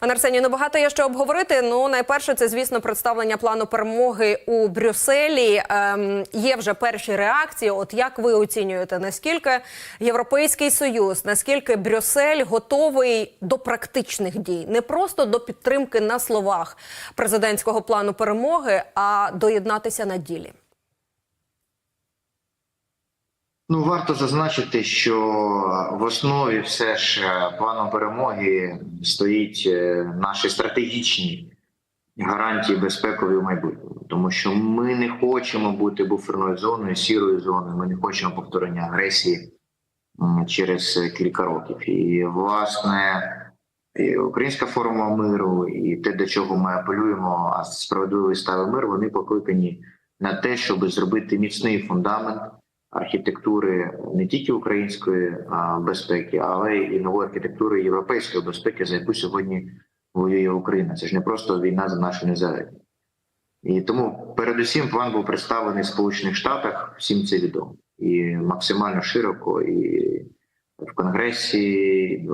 Пане Арсенію, ну багато є що обговорити. Ну, найперше, це звісно представлення плану перемоги у Брюсселі. Ем, є вже перші реакції. От як ви оцінюєте, наскільки Європейський Союз, наскільки Брюссель готовий до практичних дій, не просто до підтримки на словах президентського плану перемоги, а доєднатися на ділі? Ну, варто зазначити, що в основі все ж е, плану перемоги стоїть е, наші стратегічні гарантії безпекові в майбутньому, тому що ми не хочемо бути буферною зоною, сірою зоною. Ми не хочемо повторення агресії через кілька років. І власне і українська формула миру, і те, до чого ми апелюємо, а справедливий сталий мир, вони покликані на те, щоб зробити міцний фундамент архітектури не тільки української безпеки, але і нової архітектури європейської безпеки, за яку сьогодні воює Україна. Це ж не просто війна за нашу незалежність. І тому, передусім, план був представлений в Сполучених Штатах. Всім це відомо і максимально широко, і в Конгресі, і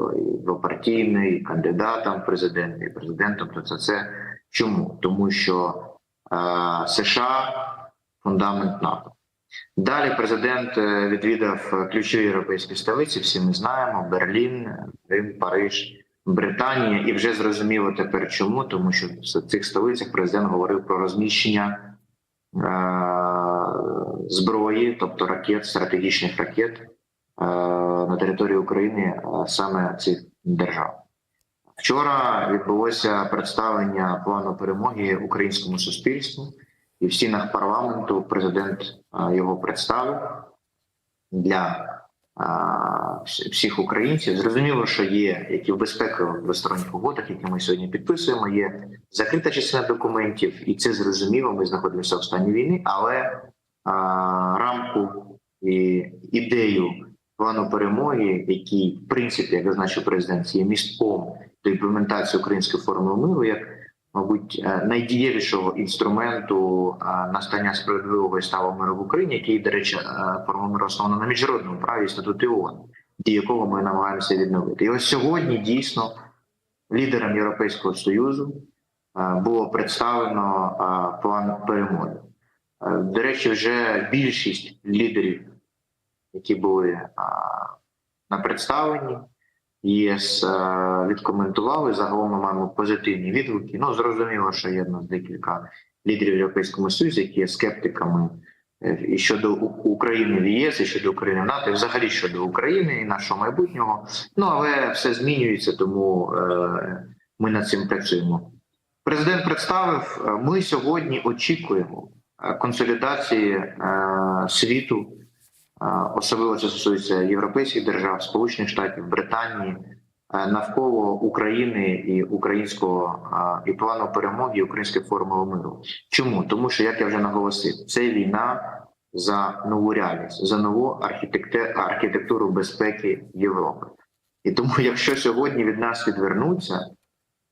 двопартійний, і кандидатам в президенти, і президентом. То це це чому? Тому що е, США фундамент НАТО. Далі президент е, відвідав ключові європейські столиці. Всі ми знаємо: Берлін, Рим, Париж, Британія, і вже зрозуміло тепер, чому тому, що в цих столицях президент говорив про розміщення е- зброї, тобто ракет, стратегічних ракет е- на території України, е саме цих держав. Вчора відбулося представлення плану перемоги українському суспільству. І в стінах парламенту президент його представив для всіх українців. Зрозуміло, що є які в безпекових двосторонніх угодах, які ми сьогодні підписуємо. Є закрита частина документів, і це зрозуміло. Ми знаходимося в стані війни, але рамку і ідею плану перемоги, який в принципі, як зазначив президент, є містком до імплементації української формули миру. як мабуть, найдієвішого інструменту настання справедливого і сталого миру в Україні, який, до речі, формула миру основана на міжнародному праві статуті ООН, дії якого ми намагаємося відновити. І ось сьогодні дійсно лідерам Європейського союзу було представлено план перемоги. До речі, вже більшість лідерів, які були на представленні. ЄС відкоментували. Загалом ми маємо позитивні відгуки. Ну зрозуміло, що є в нас декілька лідерів Європейського Союзу, які є скептиками е, і щодо України в ЄС, і щодо України в НАТО, і взагалі щодо України і нашого майбутнього. Ну але все змінюється, тому е, ми над цим працюємо. Президент представив. Ми сьогодні очікуємо консолідації е, світу. Особливо це стосується європейських держав, Сполучених Штатів, Британії навколо України і українського і плану перемоги, і української формули миру. Чому тому, що як я вже наголосив, це війна за нову реальність, за нову архітектуру безпеки Європи. І тому, якщо сьогодні від нас відвернуться,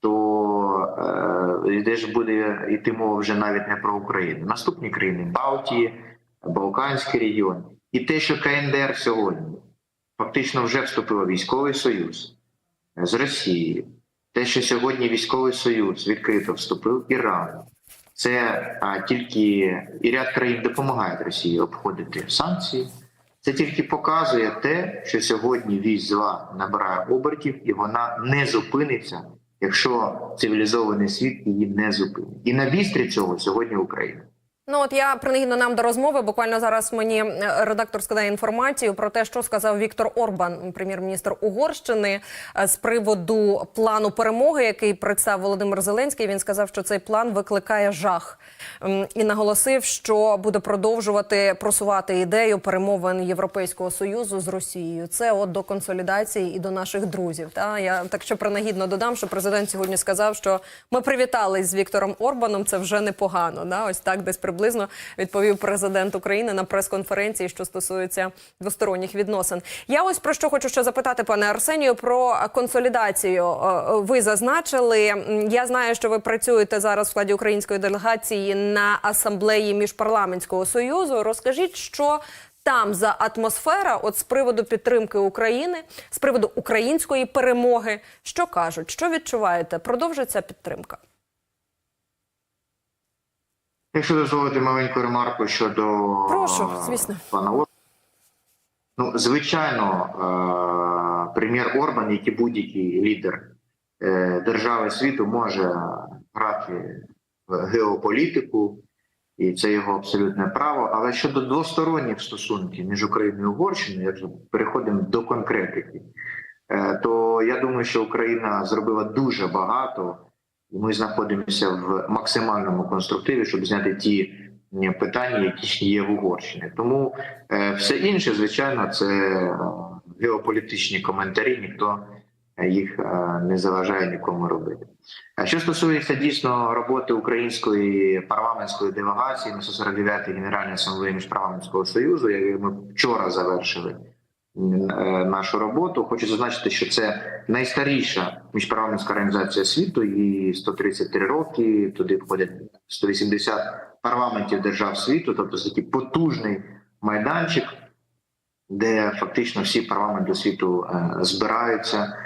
то е, де ж буде йти мова вже навіть не про Україну. Наступні країни Балтії, Балканський регіон. І те, що КНДР сьогодні фактично вже вступило в військовий союз з Росією, те, що сьогодні військовий союз відкрито вступив Іран, це а, тільки і ряд країн допомагають Росії обходити санкції. Це тільки показує те, що сьогодні вісь зла набирає обертів, і вона не зупиниться, якщо цивілізований світ її не зупинить. І на вістрі цього сьогодні Україна. Ну от я принагідно нам до розмови. Буквально зараз мені редактор скидає інформацію про те, що сказав Віктор Орбан, прем'єр-міністр Угорщини, з приводу плану перемоги, який представив Володимир Зеленський. Він сказав, що цей план викликає жах і наголосив, що буде продовжувати просувати ідею перемовин Європейського союзу з Росією. Це от до консолідації і до наших друзів. Та я так що принагідно додам, що президент сьогодні сказав, що ми привітались з Віктором Орбаном. Це вже непогано. Да, ось так десь приблизно відповів президент України на прес-конференції, що стосується двосторонніх відносин. Я ось про що хочу ще запитати, пане Арсенію, про консолідацію. Ви зазначили. Я знаю, що ви працюєте зараз в складі української делегації на асамблеї міжпарламентського союзу. Розкажіть, що там за атмосфера, от з приводу підтримки України, з приводу української перемоги. Що кажуть, що відчуваєте? Продовжиться підтримка? Якщо дозволити маленьку ремарку щодо Прошу, е, звісно. пана Орбана. Ну, звичайно, е, прем'єр Орбан, як і будь-який лідер е, держави світу, може грати в геополітику, і це його абсолютне право. Але щодо двосторонніх стосунків між Україною і Угорщиною, якщо переходимо до конкретики, то я думаю, що Україна зробила дуже багато, і ми знаходимося в максимальному конструктиві, щоб зняти ті питання, які є в Угорщині. Тому е, все інше, звичайно, це е, геополітичні коментарі. Ніхто е, їх не заважає нікому робити. А що стосується дійсно роботи української парламентської делегації на 149-й Генеральній асамблеї міжпарламентського союзу, яку ми вчора завершили нашу роботу, хочу зазначити, що це найстаріша міжпарламентська організація світу, їй 133 роки. Туди входять 180 парламентів держав світу, тобто це такий потужний майданчик, де фактично всі парламенти світу е, збираються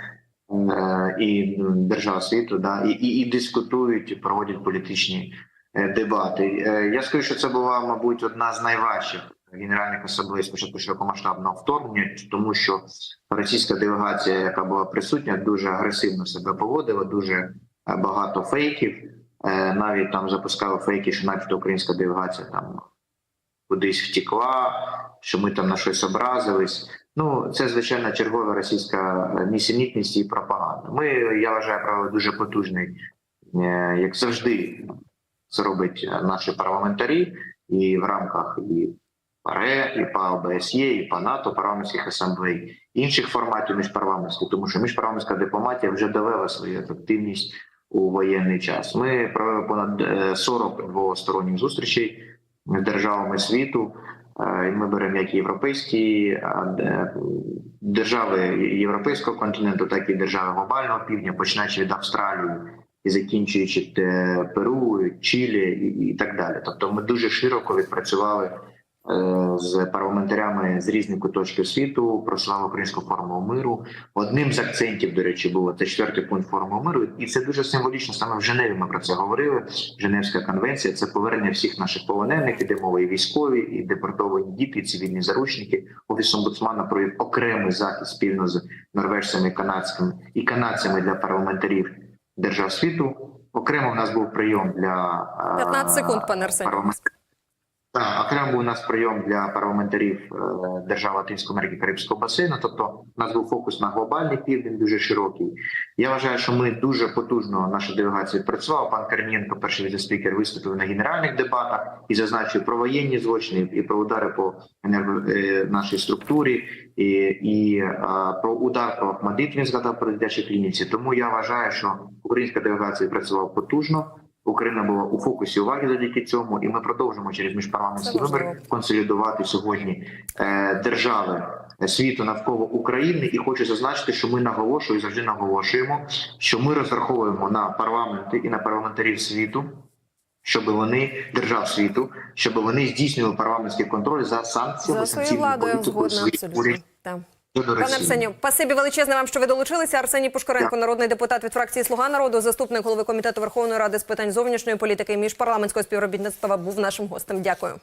е, і м, держав світу, да, і, і, і дискутують, і проводять політичні е, дебати. Е, Я скажу, що це була, мабуть, одна з найважчих генеральних асамблей спочатку широкомасштабного вторгнення, тому що російська делегація, яка була присутня, дуже агресивно себе поводила, дуже е, багато фейків. Е, Навіть там запускали фейки, що начебто українська делегація там кудись втекла, що ми там на щось образились. Ну, це звичайно чергова російська е, нісенітність і пропаганда. Ми, я вважаю, провели дуже потужний, е, як завжди, це робить е, наші парламентарі, і в рамках і ПАРЕ, і по ОБСЄ, і по НАТО, парламентських асамблей, інших форматів міжпарламентських, тому що міжпарламентська дипломатія вже довела свою ефективність у воєнний час. Ми провели понад е, 40 двосторонніх зустрічей з державами світу. Е, Ми беремо як європейські е, держави європейського континенту, так і держави глобального півдня, починаючи від Австралії і закінчуючи е, Перу, Чилі і, так далі. Тобто, ми дуже широко відпрацювали е, з парламентарями з різних куточків світу, просували українську формулу миру. Одним з акцентів, до речі, було це четвертий пункт формули миру, і це дуже символічно. Саме в Женеві ми про це говорили. Женевська конвенція це повернення всіх наших полонених, іде мова і військові, і депортовані діти, і цивільні заручники. Офіс омбудсмана провів окремий захід спільно з норвежцями, і канадськими і канадцями для парламентарів держав світу. Окремо в нас був прийом для е, 15 секунд, пане Арсенію. Так, окремо у нас прийом для парламентарів е, держав Латинської Америки Карибського басейну. Тобто, у нас був фокус на глобальний південь, дуже широкий. Я вважаю, що ми дуже потужно наша делегація працювала. Пан Корнієнко, перший віце-спікер, виступив на генеральних дебатах і зазначив про воєнні злочини і про удари по енерго е, нашій структурі, і, і е, про удар по Ахмадит. Він згадав про дитячі клініці. Тому я вважаю, що українська делегація працювала потужно. Україна була у фокусі уваги завдяки цьому, і ми продовжимо через важливо. вибір консолідувати сьогодні е, держави світу навколо України. І хочу зазначити, що ми наголошуємо завжди наголошуємо, що ми розраховуємо на парламенти і на парламентарів світу, щоб вони держав світу, щоб вони здійснювали парламентський контроль за санкціями За санкційною владою згодна абсолютно. Пане. Арсенію, спасибі величезне вам, що ви долучилися. Арсеній Пушкаренко, народний депутат від фракції Слуга народу, заступник голови комітету Верховної Ради з питань зовнішньої політики і міжпарламентського співробітництва, був нашим гостем. Дякую.